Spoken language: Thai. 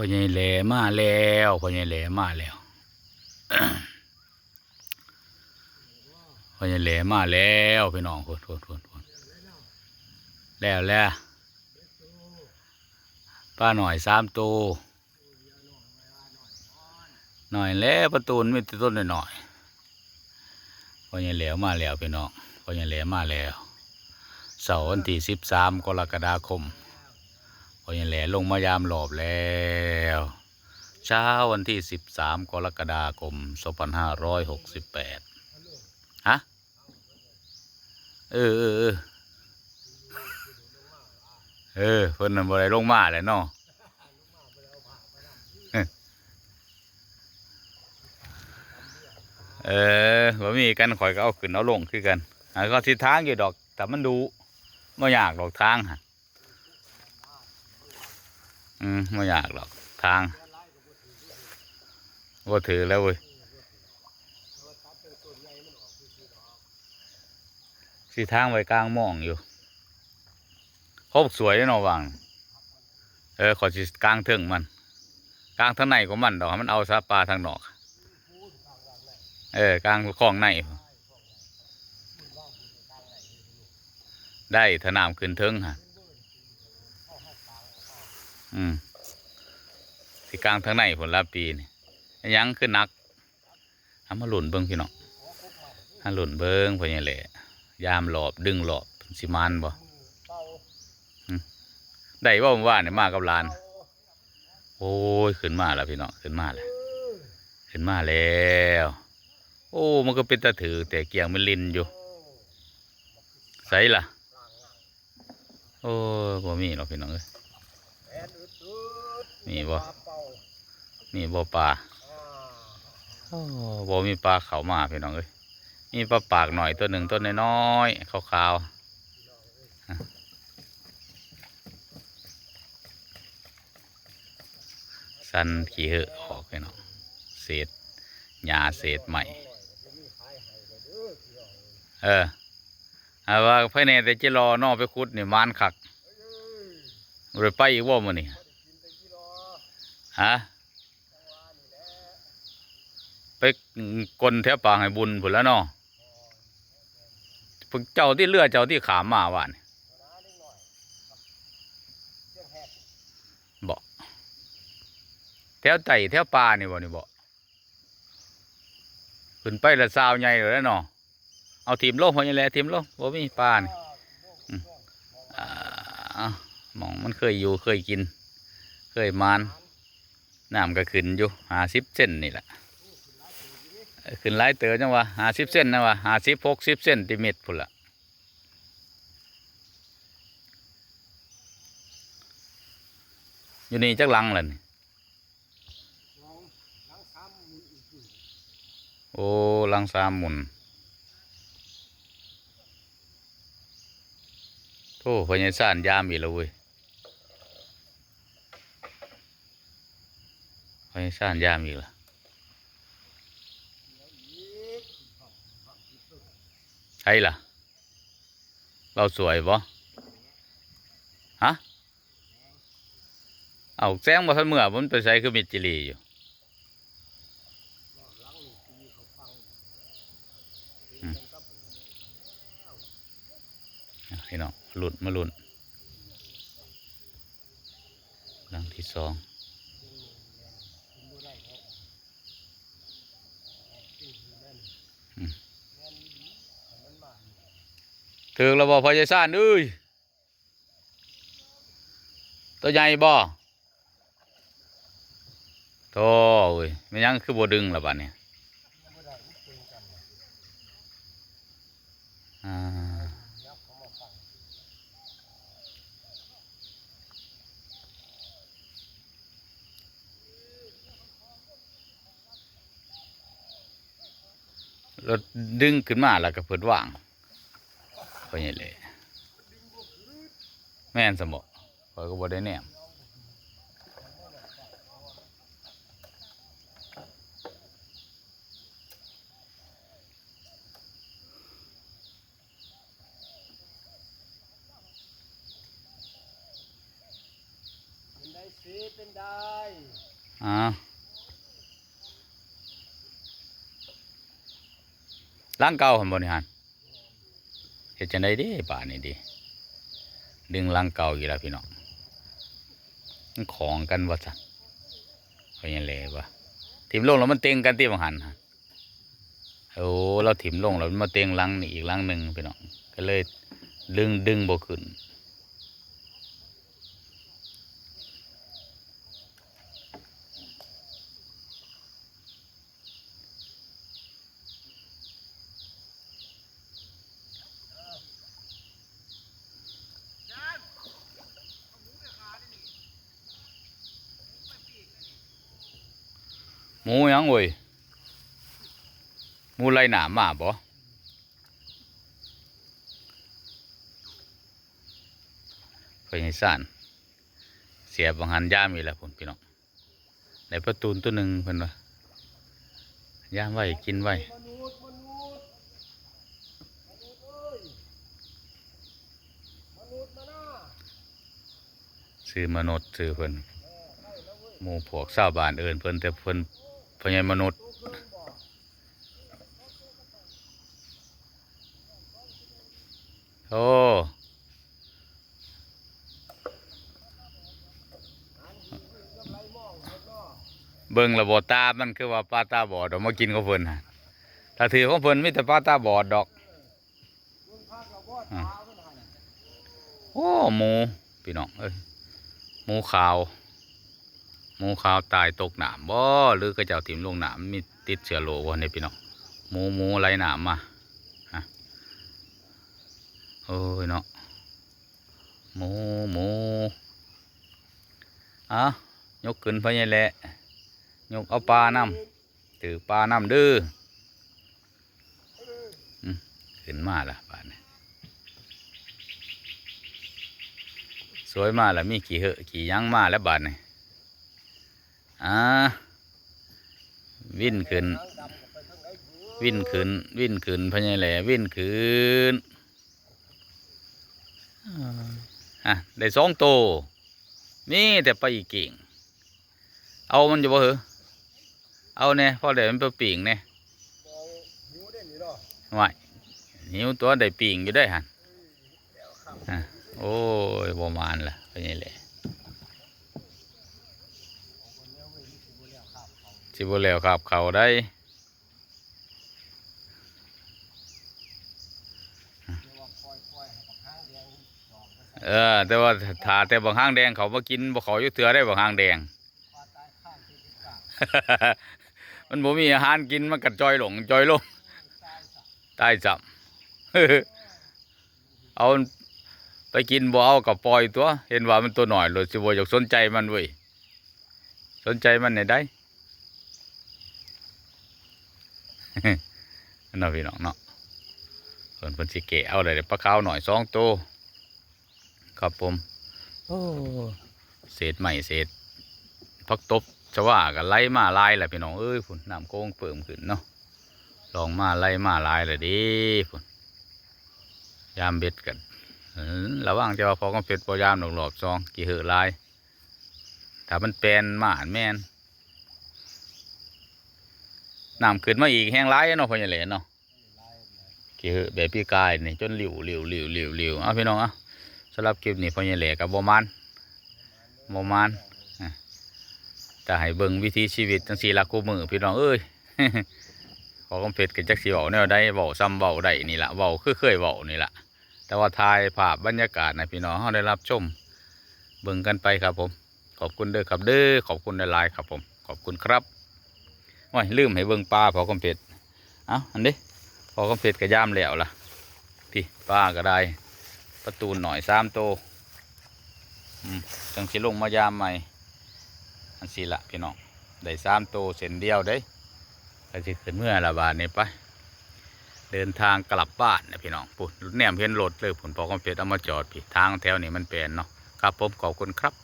พ่อใหญ่แหลมาแล้วพ่อใหญ่แหลมาแล้วพ่อใหญ่แหลมาแล้วพี่น้องคนคนคนคนแล้วแล้วป้าหน่อยสามตัวหน่อยแล้วประตูนมีแต่ต้นหน่อยพ่อใหญ่แหลมาแล้วพี่น้องพ่อใหญ่แหลมาแล้วเสาร์วันที่สิบสามกรกฎาคม อยังแหลลงมายามหลอบแล้ว เช้าวันที่ 13 กรกฎาคม 2568 ฮะ เออเออเออเออเพิ่นนั่นบ่ได้ลงมาแหล้วเนาะเออบ่มีกันข่อยก็เอาขึ้นเอาลงคือกันอ่าก็ทิศทางอยู่ดอก แต่มันดูบ่อยากดอกทางฮะ อืมไม่อยากหรอก ทางว่าถือแล้วเว้ยสีทางไว้กลางมองอยู่ครบสวยเนาะวังเออขอสิกลางเทิงมัน กลางทางในของมันดอกมันเอาซาปลาทางนอก เออกลางคลองในได้ถนามขึ้นเทิงฮะ อืมสีกลางทางในผลลาปีนี่อันยังคือนักเอามาหลุนเบิ้งพี่น้องเอาหลุนเบิ้งพอยังแหละยามหลอบดึงหลอบสิมานบ่ได้บ่าผมว่าเนี่ยมากับลาน โอ้ยขึ้นมาแล้วพี่น้องขึ้นมาแล้วขึ้นมาแล้ว โอ้ มันก็เป็นตะถือ แต่เกียงมันลินอยู่ใส่ล่ะโอ้บ่มีหรอกพี่น้องเอ้ย นี่บ่นี่บ่ปลาโอ้บ่มีปลาเขามาพี่น้องเอ้ยมีปลาปากหน่อยตัวหนึ่งตัวน้อยๆขาวๆฮะสันขี้เหอะออกพี่น้องเศษหญ้าเศษใหม่ เออเอาว่าภายในแต่จะรอนอกไปคุดนี่มานคักบ่ได้ไปอีกว่ามื้อนี่ ฮะไปกลนแถวปางให้บุญผุนแล้วเนาะพวกเจ้าที่เลือเจ้าที่ขามมาว่านบอกแถวไต่แถวปลานี่บ่นี่บอกขึ้นไปละสาวใหญ่แล้วเนาะเอาทีมโลกพอยังแหลทีมโลกบ่มีปลานี่อ่าหมองมันเคยอยู่เคยกิน เคยมาน น้ำก็ขึ้นอยู่หาสิบเส้นนี่แหละขึ้นหลายเต๋อจังวะหาสิบเส้นนะวะหาสิบหกสิบเส้นติเมตรพุ่นละอยู่นี่จักหลังเลยนี่โอ้หลังสามหมุนโธ่พญาสานยามอีกแล้วเว้ย พญาสานยามอีกแล้วใช่ล่ะ เราสวยบ่ฮะเอาแซงบ่ทันเมื่อผมไปใส่คือมิจิลีอยู่อืมอะพี่น้องหลุดมาหลุดหลังที่สอง ถึงแล้วบ่พยายซ่านเอ้ยตัวใหญ่บ่โธ่เอ้ยไม่ยังคือบ่ดึงละบัดเนี่ยอ่ารถดึงขึ้นมาแล้วก็เปิดว่าง ก็ยังเลยแม่นสมบ่ข้อยก็บ่ได้แนมสีเป็นได้อ่าล้างเก่าหันบริหาร เฮ็ดจังไดเด้ป่านนี้ดิดึงลังเก่าอีกแล้วพี่น้องมันของกันว่าสั่นเขายังเลวะถิ่มลงแล้วมันเต็งกันที่บางหันหั่นโอ้เราถิ่มลงแล้วมันมาเต็งลังนี่อีกลังหนึ่งพี่น้องก็เลยดึงดึงบ่ขึ้น หมูยังเว้ยหมูไรหนามมาบ่เคยให้สานเสียบางหันย่ามอีกแล้วผมพี่น้องในประตูนตัวหนึ่งเพิ่นว่าย่ามไว้กินไว้มนุษย์มนุษย์มนุษย์เอ้ยมนุษย์มาหน้าซื้อมนุษย์ซื้อเพิ่นหมู่พวกชาวบ้านเอิ้นเพิ่นแต่เพิ่น พญ่มนุษย์ตู้เครื่องบอกโอ้กำไรมองเบิ่งระบบตา มันคือว่าปลาตาบอดเอามากินของเพิ่นฮะถ้าถือของเพิ่นมีแต่ปลาตาบอดดอก โอ้หมูพี่น้องเอ้ยหมูขาว หมูขาวตายตกหนามบ่หรือก็เจ้าถิ่มลงหนามมีติดเชื้อโรคบ่เนี่ยพี่น้องหมูหมูไรหนามมาฮะโอ้ยเนาะหมูหมูอะยกขึ้นพะยังแหละยกเอาปลาน้ำถือปลาน้ำดื้ออืมขึ้นมาละปลาเนี่ยสวยมากแล้วมีกี่เหอะกี่ยังมาแล้วบาดนี่ย อ่าวิ่นขึ้น วิ่นขึ้น วิ่นขึ้นพะยายแหล่วิ่นขึ้นอ่าอะได้สองโตวนี่แต่ไปอีกเก่ง เอามันจะบ่เหรอเอาเนี่ยพอได้มันไปปิ่งเนี่ยไหวหิวตัวได้ปิ่งอยู่ได้หันเดี๋ยวข้ามอะโอ้ยประมาณละพะยายแหล่นเลี้ยวเว้ยนี่สิบ่เลี้ยวข้ามเขา สิบ่แล้วครับเขาได้เออแต่ว่าถาแต่บางห้างแดงเขามากินบ่เขาอยู่เถือได้บางห้างแดง มันบ่มีอาหารกินมันกัดจอยหลงจอยลงตายสักตายจับเอาไปกินบ่เอากับปล่อยตัว เห็นว่ามันตัวหน่อยเลยสิบ่อยากสนใจมันเว้ยสนใจมันไหนได้ นั่นเนาะพี่น้องเนาะเพิ่นเพิ่นสิเกะเอาได้ปลาขาวหน่อยสองตัวครับผมโอ้เศษใหม่เศษพักตบชว่ากันไล่มาไล่แหละพี่น้องเอ้ยพุ่นน้ำโค้งเปิ่มขึ้นเนาะลองมาไล่มาไล่เลยดิพุ่นยามเบ็ดกันเออระวังจะว่าพอก็เป็ดพอยามหลอกหลอบซองกี่เหอะลายถ้ามันแปลนมาอันแม่น น้ำขึ้นมาอีกแห้งร้ายเนาะพ่อใหญ่เหลนเนาะเนี่ยกี่เหอแบบพี่กายนี่จนหลิวหลิวหลิวหลิวหลิวเอาพี่น้องเอาสำหรับคลิปนี้พ่อใหญ่เหลกับโบมานโบมานแต่ให้เบิ่งวิถีชีวิตจังสีละกูมือพี่น้องเอ้ยขอกำเพชรกันจักสีเบาแนวได้เบาซ้ำเบาได้นี่ละเบาคือเคยเบานี่ละแต่ว่าถ่ายภาพบรรยากาศนะพี่น้องเขาได้รับชมเบิ่งกันไปครับผม ขอบคุณเด้อครับเด้อขอบคุณหลายๆครับผม ขอบคุณครับ ว้ยลืมให้เบิ่งปลาพอกำเพชรเอ้าอันนี้พอกำเพชรกระย่ามแล้วล่ะพี่ปลาก็ได้ประตูหน่อยสามโตจังสิลงมายามใหม่อันสีละพี่น้องได้สามโตเส้นเดียวเด้ก็จะขึ้นเมื่อละบาทนี่ไปเดินทางกลับบ้านนะพี่น้องปุ่นแนมเห็นรถเลยผลพอคอมเพลตเอามาจอดพี่ทางแถวนี้มันเป็นเนาะครับผมขอบคุณครับ